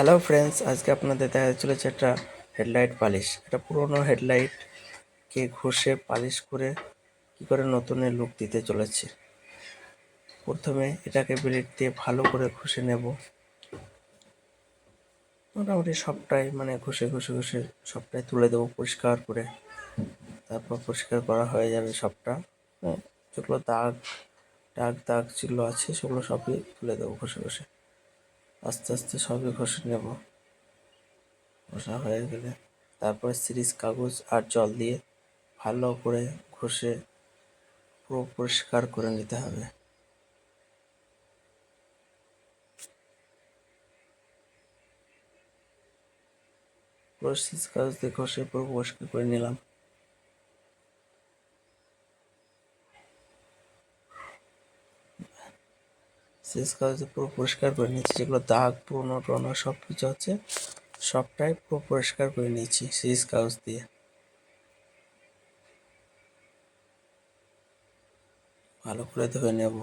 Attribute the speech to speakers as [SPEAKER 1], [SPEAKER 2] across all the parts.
[SPEAKER 1] Hello friends আজকে আপনাদের দেখা চলেছে একটা হেডলাইট পালিশ। এটা পুরোনো হেডলাইটকে ঘষে পালিশ করে কি করে নতুনের লুক দিতে চলেছে। প্রথমে এটাকে ব্লেড দিয়ে ভালো করে ঘষে নেব। মোটামুটি সবটাই মানে ঘষে ঘষে ঘষে সবটাই তুলে দেবো পরিষ্কার করে। তারপর পরিষ্কার করা হয়ে যাবে সবটা। হ্যাঁ, যেগুলো দাগ দাগ দাগ যেগুলো আছে সেগুলো সবই তুলে দেবো ঘষে ঘষে। আস্তে আস্তে সবই ঘষে নেব। ঘষা হয়ে গেলে তারপরে সিরিজ, কাগজ আর জল দিয়ে ভালো করে ঘষে পুরো পরিষ্কার করে নিতে হবে। পুরো সিরিজ, কাগজ দিয়ে ঘষে পুরো পরিষ্কার করে নিলাম। শেষ কাগজে পুরো পরিষ্কার করে নিয়েছি, যেগুলো দাগ, পুরোনো টোনো সব কিছু আছে সবটাই পুরো পরিষ্কার করে নিয়েছি শেষ কাগজ দিয়ে। ভালো করে ধুয়ে নেব।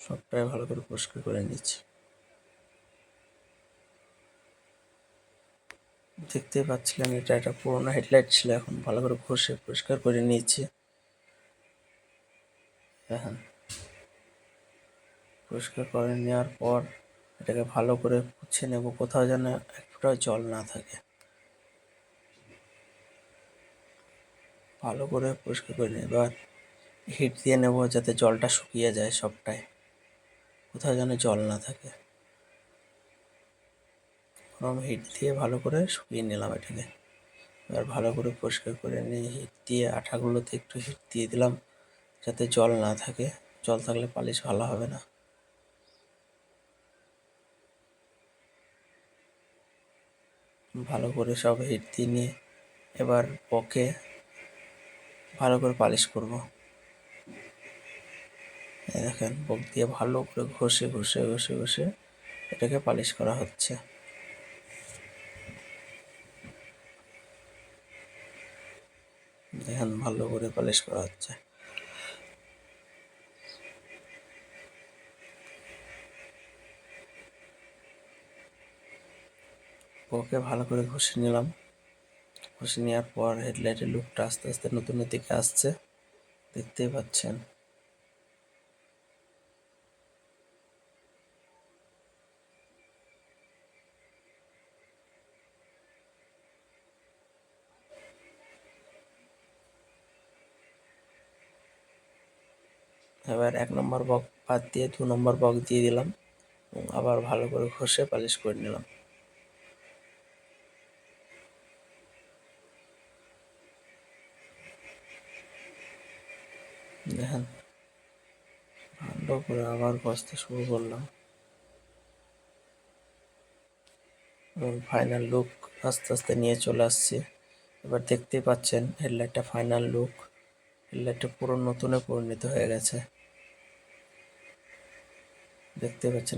[SPEAKER 1] সবটাই ভালো করে পরিষ্কার করে নিচ্ছি দেখতে পাচ্ছিলাম এটা একটা পুরোনো হেডলাইট ছিল, এখন ভালো করে ঘষে পরিষ্কার করে নিয়েছি। হ্যাঁ। পরিষ্কার করে নেওয়ার পর এটাকে ভালো করে পুছে নেব। কোথাও যেন এক জল না থাকে। ভালো করে পরিষ্কার করে নিই এবার হিট দিয়ে নেব যাতে জলটা শুকিয়ে যায় সবটাই। কোথাও যেন জল না থাকে। গরম হিট দিয়ে ভালো করে শুকিয়ে নিলাম এটাকে। এবার ভালো করে পরিষ্কার করে নিয়ে হিট দিয়ে আঠাগুলোতে একটু হিট দিয়ে দিলাম যাতে জল না থাকে। জল থাকলে পালিশ ভালো হবে না। ভালো করে সব হিট দিয়ে নিয়ে এবার বকে ভালো করে পালিশ করব। এই দেখেন বক দিয়ে ভালো করে ঘষে ঘষে ঘষে ঘষে এটাকে পালিশ করা হচ্ছে। দেখেন, ভালো করে পালিশ করা হচ্ছে। ওকে ভালো করে ঘষে নিলাম। ঘষে নেওয়ার পর হেডলাইটের লুকটা আস্তে আস্তে নতুনের দিকে আসছে। দেখতেই পাচ্ছেন। এবার এক নম্বর বক বাদ দিয়ে দু নম্বর বক দিয়ে দিলাম। আবার ভালো করে ঘষে পালিশ করে নিলাম। দেখেন ভালো করে আবার ঘষতে শুরু করলাম। এবং ফাইনাল লুক আস্তে আস্তে নিয়ে চলে আসছে। এবার দেখতেই পাচ্ছেন হেডলাইটটা ফাইনাল লুক হেডলাইটটা পুরো নতুনে পরিণত হয়ে গেছে। দেখতে পাচ্ছেন